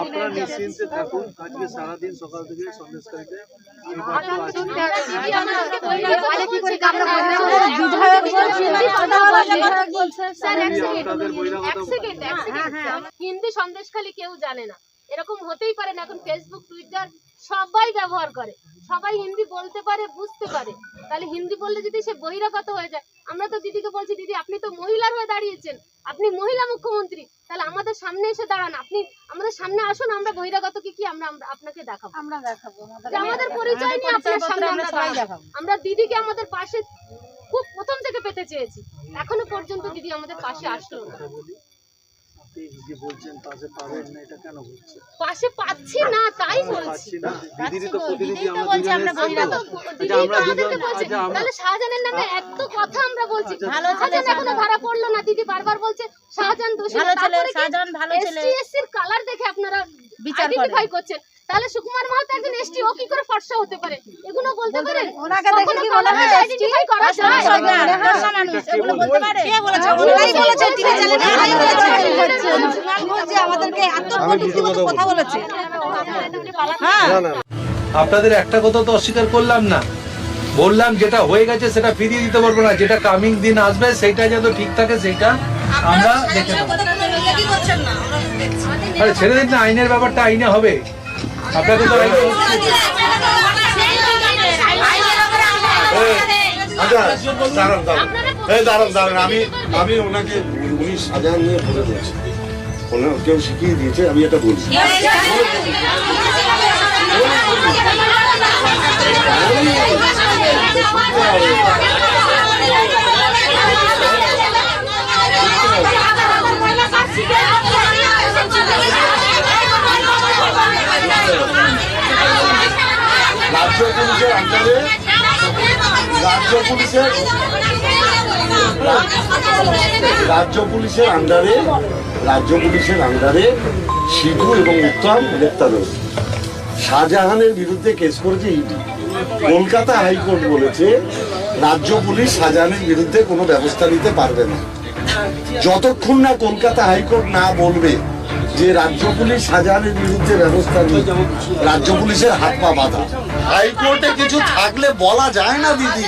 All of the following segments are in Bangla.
আপনারা নিশ্চিন্তে থাকুন আজকে সারাদিন সকাল থেকে সন্দেশকারীতে এক সেকেন্ড। হিন্দি সন্দেশখালী কেউ জানে না। এরকম হতেই পারে না এখন ফেসবুক টুইটার সবাই ব্যবহার করে। সবাই হিন্দি বলতে পারে বুঝতে পারে। তাহলে হিন্দি বললে যদি সে বহিরাগত হয়ে যায় আমরা তো দিদিকে বলছি দিদি আপনি তো মহিলার হয়ে দাঁড়িয়েছেন। আপনি মহিলা মুখ্যমন্ত্রী। তাহলে আমাদের সামনে এসে দাঁড়ান আপনি আমাদের সামনে আসুন আমরা বহিরাগত কি কি আমরা আপনাকে দেখাবো? আমরা দেখাবো আমাদের পরিচয় নিয়ে আপনার সামনে আমরা দাঁড়াবো। আমরা দিদিকে আমাদের পাশে খুব প্রথম থেকে পেতে চেয়েছি। এখনও পর্যন্ত দিদি আমাদের পাশে আসলো না। পাশে পাচ্ছি তাই বলছি। আচ্ছা, আচ্ছা আমরা তাহলে শাহজাহানের নামে এত কথা আমরা বলছি। ভালো ছেলে শাহজাহান এখনও শাহজাহান। পড়ল না দিদি বারবার বলছে শাহজাহান দোষী ভালো ছেলে শাহজাহান ভালো ছেলে এসসির কালার দেখে আপনারা বিচার। আইডেন্টিফাই করছেন তাহলে সুকুমার মাহাতো একজন এসটি ও কি করে ফর্সা হতে পারে এগুলো বলতে পারেন ওনাকে দেখে কি মনে হয় আইডেন্টিফাই করা যায় ফর্সা মানুষ, এগুলো বলতে পারে? ওনারাই বলেছে, টিভি চ্যানেলে ওনারাই বলেছে। সুনামগঞ্জে আমাদেরকে এত কথা বলেছে হ্যাঁ আপনাদের একটা কথা তো অস্বীকার করলাম না বললাম যেটা হয়ে গেছে সেটা ফিরিয়ে দিতে পারব না যেটা কামিং দিন আসবে সেটা যাতে ঠিক থাকে সেটা আমরা দেখে আরে ছেড়ে দিন না আইনের ব্যাপারটা আইনে হবে। আপনাকে তো আচ্ছা দাঁড়ান দাঁড়ান। দাঁড়ান দাঁড়ান। আমি আমি ওনাকে উনি সাজান নিয়ে বলে দিয়েছি। ওনার কেউ শিখিয়ে দিয়েছে আমি এটা বলছি। রাজ্য পুলিশের আন্ডারে, রাজ্য পুলিশের রাজ্য পুলিশের আন্ডারে, রাজ্য পুলিশের আন্ডারে সিধু এবং উত্তম গ্রেপ্তার হয়েছে। শাহজাহানের বিরুদ্ধে কেস করেছে ইডি। কলকাতা হাইকোর্ট বলেছে, রাজ্য পুলিশ শাহজাহানের বিরুদ্ধে কোনো ব্যবস্থা নিতে পারবে না। যতক্ষণ না কলকাতা হাইকোর্ট না বলবে যে রাজ্য পুলিশ শাহজাহানের বিরুদ্ধে ব্যবস্থা নিয়ে রাজ্য পুলিশের হাত পা বাঁধা। হাইকোর্টে কিছু থাকলে বলা যায় না, দিদি।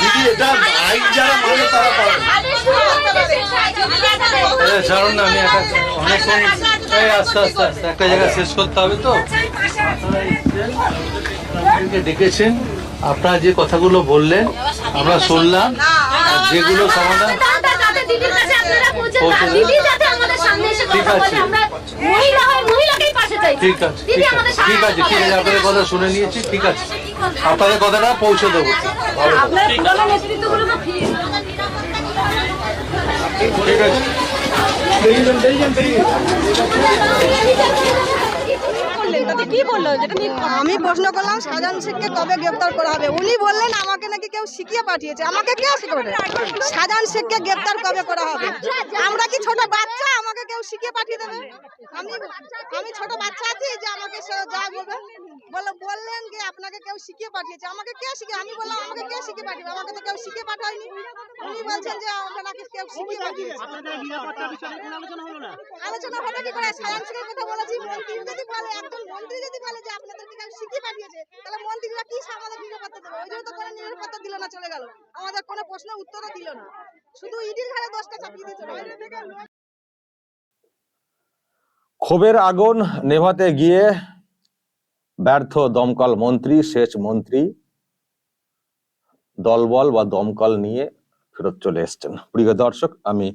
দিদি, এটা আইন যারা মানে তারা পারে আমি একটা আস্তে আস্তে একটা শেষ করতে হবে তো। আপনারা যে কথাগুলো বললেন আমরা শুনলাম আর যেগুলো সমাধান দিদির কাছে আপনারা পৌঁছে পৌঁছে যান। দেন। দিদি যাতে আমাদের সামনে এসে ঠিক আছে। বলে আমরা মহিলা হয় মহিলাকেই পাশে চাই ঠিক আছে ঠিক আছে ঠিক আছে ঠিক আছে আপনাদের কথা শুনে নিয়েছি ঠিক আছে আপনাদের কথাটা পৌঁছে দেবো। ঠিক আছে আমি প্রশ্ন করলাম শাহজাহান শেখকে কবে গ্রেপ্তার করা হবে? উনি বললেন আমাকে নাকি কেউ শিখিয়ে পাঠিয়েছে। আমাকে কেউ শিখাবে শাহজাহান শেখকে গ্রেপ্তার কবে করা হবে? আমরা কি ছোট বাচ্চা? আমাকে কেউ শিখিয়ে পাঠিয়ে দেবে? আমি আমি ছোট বাচ্চা আছি যে আমাকে যা বলবে। বলে বললেন যে আপনাকে কেউ শিখিয়ে পাঠিয়েছে। আমাকে কে শিখিয়ে আমি বললাম আমাকে কে শিখিয়ে পাঠিয়েছে? আমাকে তো কেউ শিখিয়ে পাঠায়নি। উনি বলছেন যে আমাকে নাকি কেউ শিখিয়ে পাঠিয়েছে। আলোচনা হবে কি করে? সায়ান শেখের কথা বলেছি। মন্ত্রী যদি বলে একজন মন্ত্রী যদি বলে যে আপনাদেরকে কেউ শিখিয়ে পাঠিয়েছে তাহলে মন্ত্রীরা কি আমাদের নিরাপত্তা দেবে? ওই জন্য তো কোনো নিরাপত্তা দিল না চলে গেল। আমাদের কোনো প্রশ্নের উত্তরও দিল না। শুধু ইডির ঘরে দশটা চাপিয়ে দিয়ে চলে গেল ক্ষোভের আগুন নেভাতে গিয়ে ব্যর্থ দমকল মন্ত্রী সেচ মন্ত্রী, দলবল বা দমকল নিয়ে ফেরত চলে এসছেন। প্রিয় দর্শক, আমি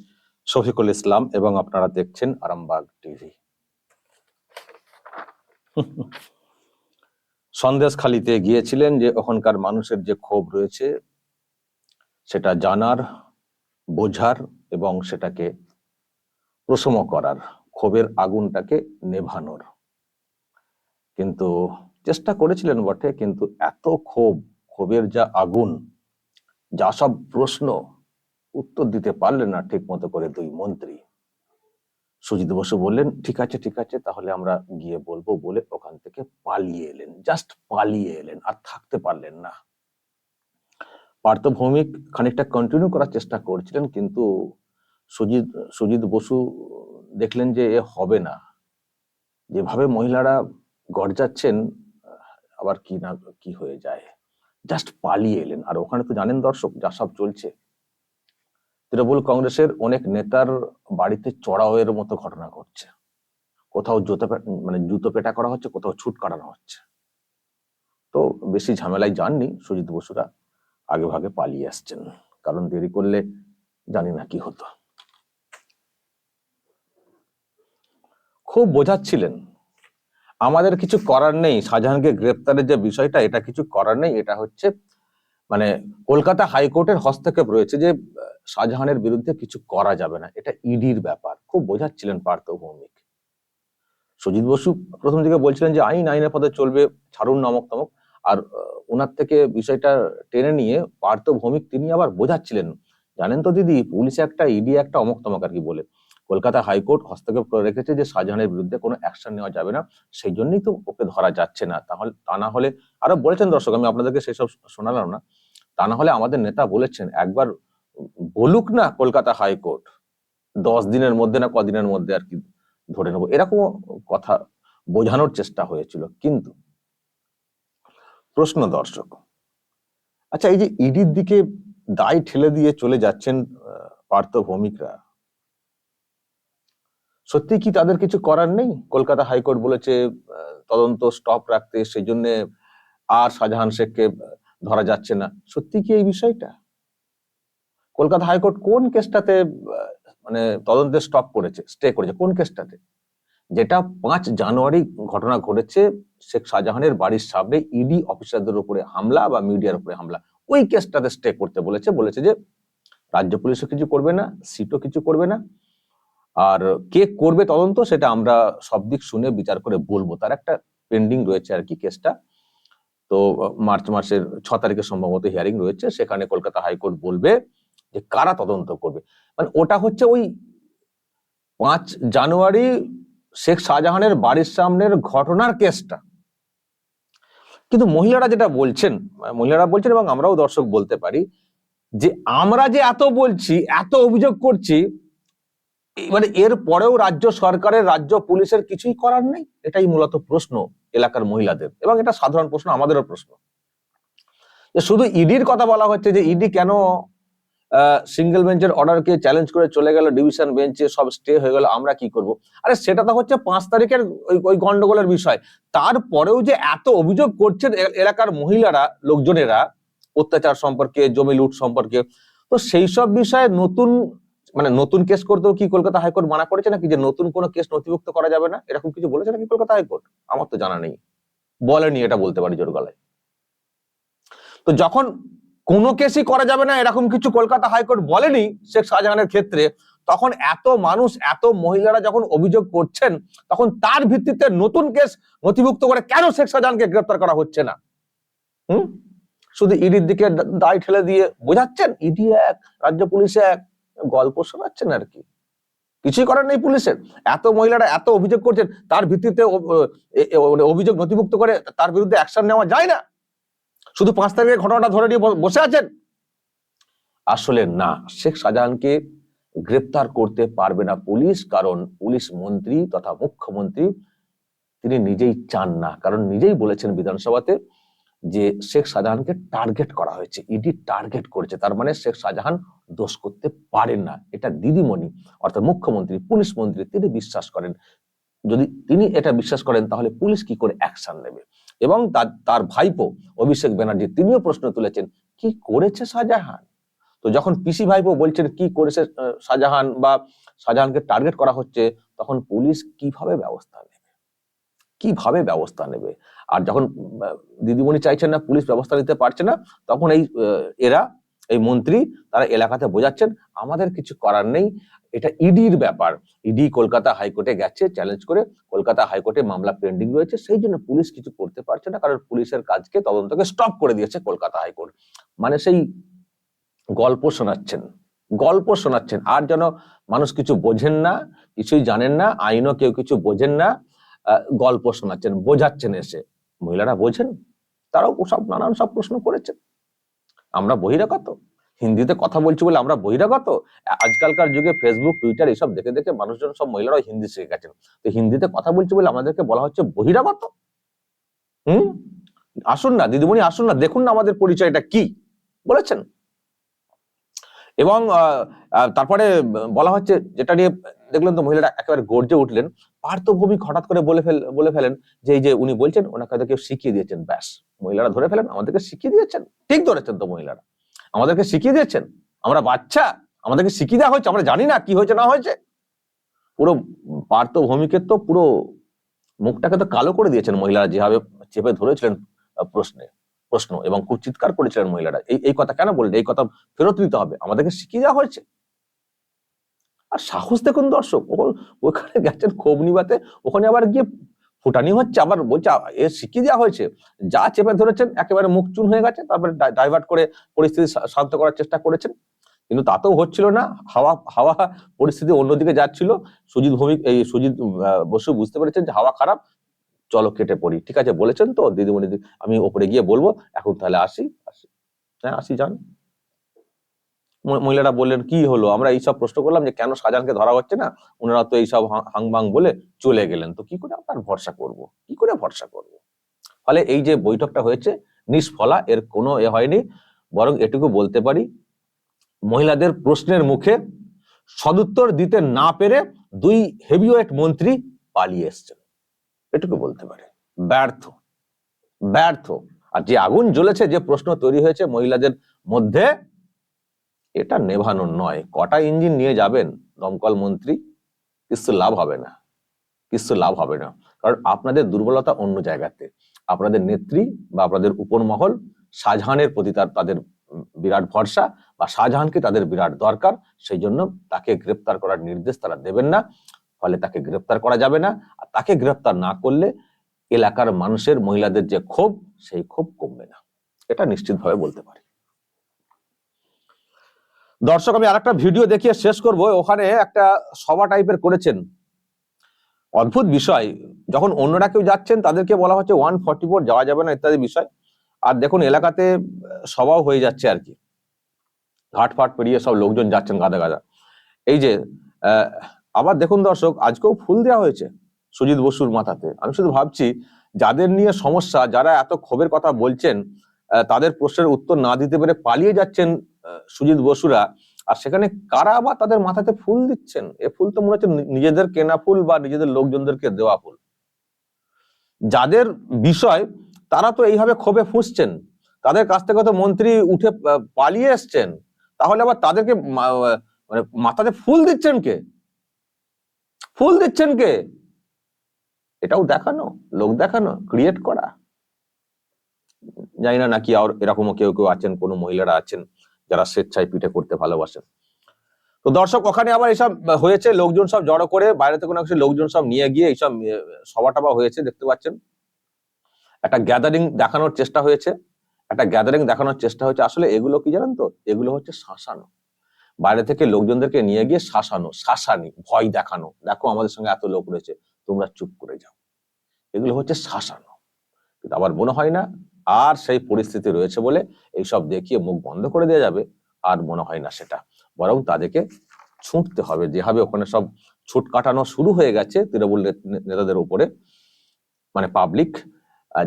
শফিকুল ইসলাম এবং আপনারা দেখছেন আরামবাগ টিভি। সন্দেশখালিতে গিয়েছিলেন যে ওখানকার মানুষের যে ক্ষোভ রয়েছে, সেটা জানার, বোঝার এবং সেটাকে প্রশম করার, ক্ষোভের আগুনটাকে নেভানোর। কিন্তু চেষ্টা করেছিলেন বটে, কিন্তু এত ক্ষোভ, ক্ষোভের যা আগুন, যা সব প্রশ্ন, উত্তর দিতে পারলেন না ঠিক মতো করে দুই মন্ত্রী। সুজিত বসু বললেন, ঠিক আছে ঠিক আছে, তাহলে আমরা গিয়ে বলব বলে ওখান থেকে পালিয়ে এলেন জাস্ট পালিয়ে এলেন, আর থাকতে পারলেন না। পার্থ ভৌমিক খানিকটা কন্টিনিউ করার চেষ্টা করছিলেন, কিন্তু সুজিত সুজিত বসু দেখলেন যে এ হবে না। যেভাবে মহিলারা গড়জাচ্ছেন আবার কি না, কি হয়ে যায়? জাস্ট পালিয়ে এলেন। আর ওখানে তো জানেন দর্শক, যা সব চলছে। তৃণমূল কংগ্রেসের অনেক নেতার বাড়িতে চড়াওয়ের মতো ঘটনা ঘটছে। কোথাও জুতো মানে জুতো পেটা করা হচ্ছে, কোথাও ছুট কাটানো হচ্ছে। তো বেশি ঝামেলায় যাননি সুজিত বসুরা, আগে ভাগে পালিয়ে আসছেন। কারণ দেরি করলে জানি না কি হতো। খুব বোঝাচ্ছিলেন আমাদের কিছু করার নেই। শাহজাহানকে গ্রেপ্তারের যে বিষয়টা, এটা কিছু করার নেই। এটা হচ্ছে মানে কলকাতা হাইকোর্টের হস্তক্ষেপ রয়েছে যে, শাহজাহানের বিরুদ্ধে কিছু করা যাবে না। এটা ইডির ব্যাপার। খুব বোঝাচ্ছিলেন পার্থ ভৌমিক। সুজিত বসু প্রথম দিকে বলছিলেন যে, আইন, আইনের পথে চলবে, ছাড়ুন নমক তমক। আর ওনার থেকে বিষয়টা টেনে নিয়ে পার্থ ভৌমিক তিনি আবার বোঝাচ্ছিলেন, জানেন তো দিদি, পুলিশে একটা ইডি, একটা অমক তমক আর কি বলে। কলকাতা হাইকোর্ট হস্তক্ষেপ করে রেখেছে যে শাহজাহানের বিরুদ্ধে কোনো অ্যাকশন নেওয়া যাবে না, সেই জন্যই তো ওকে ধরা যাচ্ছে না। তাহলে, তা না হলে, আরও বলেছেন দর্শক, আমি আপনাদেরকে সেসব শোনালাম না। তা না হলে আমাদের নেতা বলেছেন, একবার বলুক না কলকাতা হাইকোর্ট, দশ দিনের মধ্যে না কদিনের মধ্যে আর কি ধরে নেব। এরকম কথা বোঝানোর চেষ্টা হয়েছিল। কিন্তু প্রশ্ন দর্শক আচ্ছা এই যে ইডির দিকে দায় ঠেলে দিয়ে চলে যাচ্ছেন পার্থ ভৌমিকরা সত্যি কি তাদের কিছু করার নেই? কলকাতা হাইকোর্ট বলেছে তদন্ত স্টপ রাখতে সেই জন্য আর শাহজাহান শেখকে ধরা যাচ্ছে না। সত্যি কি এই বিষয়টা? কলকাতা হাইকোর্ট কোন কেসটাতে মানে তদন্তে স্টপ করেছে, স্টে করেছে, কোন কেসটাতে? যেটা পাঁচ জানুয়ারি ঘটনা ঘটেছে, শেখ শাহজাহানের বাড়ির সামনে ইডি অফিসারদের উপরে হামলা বা মিডিয়ার উপরে হামলা। ওই কেসটাতে স্টে করতে বলেছে বলেছে যে, রাজ্য পুলিশও কিছু করবে না, সিটও কিছু করবে না আর কে করবে তদন্ত সেটা আমরা সব দিক শুনে বিচার করে বলব। তার একটা পেন্ডিং রয়েছে আর কি কেসটা। তো, মার্চ মাসের ছ তারিখে সম্ভবত হিয়ারিং রয়েছে। সেখানে কলকাতা হাইকোর্ট বলবে যে কারা তদন্ত করবে। মানে ওটা হচ্ছে ওই পাঁচ জানুয়ারি শেখ শাহজাহানের বাড়ির সামনের ঘটনার কেসটা। কিন্তু মহিলারা যেটা বলছেন, মহিলারা বলছেন এবং আমরাও দর্শক বলতে পারি, যে আমরা যে এত বলছি, এত অভিযোগ করছি মানে এর পরেও রাজ্য সরকারের, রাজ্য পুলিশের কিছুই করার নেই? এটাই মূলত প্রশ্ন এলাকার মহিলাদের। এবং এটা সাধারণ প্রশ্ন, আমাদেরও প্রশ্ন। শুধু ইডির কথা বলা হচ্ছে যে ইডি কেন সিঙ্গেল বেঞ্চের অর্ডারকে চ্যালেঞ্জ করে চলে গেল ডিভিশন বেঞ্চে সব স্টে হয়ে গেল, আমরা কি করব? আরে সেটা তো হচ্ছে পাঁচ তারিখের ওই গন্ডগোলের বিষয়। তারপরেও যে এত অভিযোগ করছেন এলাকার মহিলারা, লোকজনেরা, অত্যাচার সম্পর্কে, জমি লুট সম্পর্কে, তো সেই সব বিষয়ে নতুন মানে নতুন কেস করতেও কি কলকাতা হাইকোর্ট মানা করেছে নাকি যে নতুন কোনো কেস নথিভুক্ত করা যাবে না? এরকম কিছু বলেছে নাকি কলকাতা হাইকোর্ট? আমার তো জানা নেই। বলেনি এটা বলতে পারি জোর গলায়। তো যখন কোনো কেসই করা যাবে না, এরকম কিছু কলকাতা হাইকোর্ট বলেনি শেখ শাহজাহানের ক্ষেত্রে, তখন এত মানুষ, এত মহিলারা যখন অভিযোগ করছেন, তখন তার ভিত্তিতে নতুন কেস নথিভুক্ত করে কেন শেখ শাহজাহানকে গ্রেপ্তার করা হচ্ছে না? হুম? শুধু ইডির দিকে দায় ঠেলে দিয়ে বোঝাচ্ছেন? ইডি এক, রাজ্য পুলিশ এক গল্প শোনাচ্ছেন আর কি? কিছুই করার নেই পুলিশের। এত মহিলারা এত অভিযোগ করছেন, তার ভিত্তিতে মানে অভিযোগ নথিভুক্ত করে তার বিরুদ্ধে অ্যাকশন নেওয়া যায় না। শুধু পাঁচ তারিখের ঘটনাটা ধরে নিয়ে বসে আছেন। আসলে না, শেখ শাহজাহানকে গ্রেপ্তার করতে পারবে না পুলিশ, কারণ পুলিশ মন্ত্রী তথা মুখ্যমন্ত্রী তিনি নিজেই চান না। কারণ নিজেই বলেছেন বিধানসভাতে যে শেখ শাহজাহানকে টার্গেট করা হয়েছে ইডি টার্গেট করেছে, তার মানে শেখ শাহজাহান দোষ করতে পারেন না। এটা দিদিমণি, অর্থাৎ মুখ্যমন্ত্রী, পুলিশ মন্ত্রী, তিনি বিশ্বাস করেন। যদি তিনি এটা বিশ্বাস করেন, তাহলে পুলিশ কি করে অ্যাকশন নেবে? এবং তার ভাইপো অভিষেক ব্যানার্জি, তিনিও প্রশ্ন তুলেছেন, কি করেছে শাহজাহান? তো যখন পিসি ভাইপো বলছেন, কি করেছে শাহজাহান বা শাহজাহানকে টার্গেট করা হচ্ছে? তখন পুলিশ কীভাবে ব্যবস্থা কীভাবে ব্যবস্থা নেবে? আর যখন দিদিমণি চাইছেন না, পুলিশ ব্যবস্থা নিতে পারছে না, তখন এই এরা, এই মন্ত্রী, তারা এলাকাতে বোঝাচ্ছেন, আমাদের কিছু করার নেই। এটা ইডির ব্যাপার। ইডি কলকাতা হাইকোর্টে গেছে, চ্যালেঞ্জ করে কলকাতা হাইকোর্টে মামলা পেন্ডিং রয়েছে, সেই জন্য পুলিশ কিছু করতে পারছে না, কারণ পুলিশের কাজকে তদন্তকে স্টপ করে দিয়েছে কলকাতা হাইকোর্ট। মানে সেই গল্প শোনাচ্ছেন গল্প শোনাচ্ছেন, আর যেন মানুষ কিছু বোঝেন না, কিছুই জানেন না, আইনও কেউ কিছু বোঝেন না গল্প শোনাচ্ছেন, বোঝাচ্ছেন এসে। মহিলারা বোঝেন, তারাও সব নানান সব প্রশ্ন করেছেন। আমরা বহিরাগত। হিন্দিতে কথা বলছি বলে আমরা বহিরাগত? আজকালকার যুগে ফেসবুক টুইটার এসব দেখে দেখে মানুষজন সব মহিলারা হিন্দি শিখে গেছেন। তো হিন্দিতে কথা বলছি বলে আমাদেরকে বলা হচ্ছে বহিরাগত? হুম? আসুন না, দিদিমণি, আসুন না, দেখুন না আমাদের পরিচয়টা কি? বলেছেন। এবং তারপরে বলা হচ্ছে, যেটা নিয়ে দেখলেন তো মহিলারা একেবারে গর্জে উঠলেন পার্থভূমিক হঠাৎ করে বলে ফেল, বলে ফেলেন যে এই যে উনি বলছেন, ওনাকে হয়তো কেউ শিখিয়ে দিয়েছেন, ব্যাস। মহিলারা ধরে ফেলেন, আমাদেরকে শিখিয়ে দিয়েছেন, ঠিক ধরেছেন তো মহিলারা। আমাদেরকে শিখিয়ে দিয়েছেন, আমরা বাচ্চা, আমাদেরকে শিখিয়ে দেওয়া হয়েছে, আমরা জানি না কি হয়েছে, না হয়েছে। পুরো পার্থভূমিকে তো পুরো মুখটাকে তো কালো করে দিয়েছেন মহিলারা, যেভাবে চেপে ধরেছিলেন প্রশ্নে। প্রশ্ন এবং খুব চিৎকার করেছিলেন মহিলারা। এই এই কথা কেন বললেন? এই কথা ফেরত দিতে হবে। আমাদেরকে শিখিয়ে দেওয়া হয়েছে। আর সাহস দেখুন দর্শক ওখানে গেছেন ক্ষোভ নিবাতে ওখানে আবার গিয়ে ফুটানি হচ্ছে, আবার বলছে, এ শিখিয়ে দেওয়া হয়েছে। যা চেপে ধরেছেন, একেবারে মুখ চুন হয়ে গেছে, তারপরে ডাইভার্ট করে পরিস্থিতি শান্ত করার চেষ্টা করেছেন। কিন্তু তাতেও হচ্ছিল না, হাওয়া হাওয়া পরিস্থিতি অন্যদিকে যাচ্ছিল। সুজিত ভৌমিক, এই সুজিত বসু বুঝতে পেরেছেন যে হাওয়া খারাপ চলো কেটে পড়ি। ঠিক আছে, বলেছেন তো? দিদিমণি আমি ওপরে গিয়ে বলব, এখন তাহলে আসি আসি। হ্যাঁ আসি, যান। মহিলারা বললেন, কি হলো? আমরা এইসব প্রশ্ন করলাম যে, কেন শাহজাহানকে ধরা হচ্ছে না? ওনারা তো এইসব হাংবাং বলে চলে গেলেন। তো কি করে আপনার ভরসা করব? কি করে ভরসা করব? ফলে এই যে বৈঠকটা হয়েছে, নিষ্ফলা, এর কোনো এ হয়নি। বরং এটুকু বলতে পারি, মহিলাদের প্রশ্নের মুখে সদুত্তর দিতে না পেরে দুই হেভিওয়েট মন্ত্রী পালিয়ে এসছেন। এটুকু বলতে পারে। ব্যর্থ। ব্যর্থ। আর যে আগুন জ্বলেছে, যে প্রশ্ন তৈরি হয়েছে মহিলাদের মধ্যে, এটা নেভানো নয়। কটা ইঞ্জিন নিয়ে যাবেন দমকল মন্ত্রী কিছু লাভ হবে না। কিছু লাভ হবে না। কারণ আপনাদের দুর্বলতা অন্য জায়গাতে। আপনাদের নেত্রী বা আপনাদের উপর মহল শাহজাহানের প্রতি তার, তাদের বিরাট ভরসা বা শাহজাহানকে তাদের বিরাট দরকার। সেই জন্য তাকে গ্রেপ্তার করার নির্দেশ তারা দেবেন না। ফলে তাকে গ্রেপ্তার করা যাবে না। আর তাকে গ্রেপ্তার না করলে এলাকার মানুষের, মহিলাদের যে ক্ষোভ, সেই ক্ষোভ কমবে না। এটা নিশ্চিতভাবে বলতে পারি। দর্শক, আমি আরেকটা ভিডিও দেখিয়ে শেষ করব। ওখানে একটা সভা টাইপের করেছেন। অদ্ভুত বিষয়। যখন অন্যরা কেউ যাচ্ছেন, তাদেরকে বলা হচ্ছে ওয়ান ফর্টি ফোর, যাওয়া যাবে না, ইত্যাদি বিষয়। আর দেখুন, এলাকাতে সভাও হয়ে যাচ্ছে আর কি। ঘাট ফাট পেরিয়ে সব লোকজন যাচ্ছেন গাদা গাদা এই যে আবার দেখুন দর্শক, আজকেও ফুল দেওয়া হয়েছে সুজিত বসুর মাথাতে। আমি শুধু ভাবছি, যাদের নিয়ে সমস্যা, যারা এত ক্ষোভের কথা বলছেন তাদের প্রশ্নের উত্তর না দিতে পেরে পালিয়ে যাচ্ছেন সুজিত বসুরা। আর সেখানে কারা আবার তাদের মাথাতে ফুল দিচ্ছেন? এ ফুল তো মনে হচ্ছে নিজেদের কেনা ফুল বা নিজেদের লোকজনদেরকে দেওয়া ফুল। যাদের বিষয়, তারা তো এইভাবে ক্ষোভে ফুঁসছেন। তাদের কাছ থেকে তো মন্ত্রী উঠে পালিয়ে এসছেন। তাহলে আবার তাদেরকে মানে মাথাতে ফুল দিচ্ছেন কে? ফুল দিচ্ছেন কে? এটাও দেখানো, লোক দেখানো ক্রিয়েট করা। জানি না, নাকি আর এরকমও কেউ কেউ আছেন, কোনো মহিলারা আছেন যারা স্বেচ্ছায় পিঠে করতে ভালোবাসেন। তো দর্শক, ওখানে আবার এসব হয়েছে, লোকজন সব জড়ো করে, বাইরে থেকে কোনো কিছু লোকজন সব নিয়ে গিয়ে এইসব সভা টভা হয়েছে, দেখতে পাচ্ছেন। একটা গ্যাদারিং দেখানোর চেষ্টা হয়েছে, একটা গ্যাদারিং দেখানোর চেষ্টা হয়েছে। আসলে এগুলো কি জানেন তো? এগুলো হচ্ছে শাসানো। বাইরে থেকে লোকজনদেরকে নিয়ে গিয়ে শাসানো, শাসানি, ভয় দেখানো। দেখো আমাদের সঙ্গে এত লোক রয়েছে, তোমরা চুপ করে যাও। এগুলো হচ্ছে শাসানো। কিন্তু আবার মনে হয় না আর সেই পরিস্থিতি রয়েছে বলে এইসব দেখিয়ে মুখ বন্ধ করে দেওয়া যাবে, আর মনে হয় না সেটা। বরং তাদেরকে ছুটতে হবে। যেভাবে ওখানে সব ছুট কাটানো শুরু হয়ে গেছে তৃণমূল নেত- নেতাদের উপরে মানে পাবলিক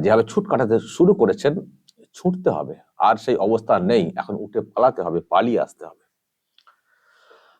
যেভাবে ছুট কাটাতে শুরু করেছেন, ছুটতে হবে। আর সেই অবস্থা নেই। এখন উঠে পালাতে হবে, পালিয়ে আসতে হবে।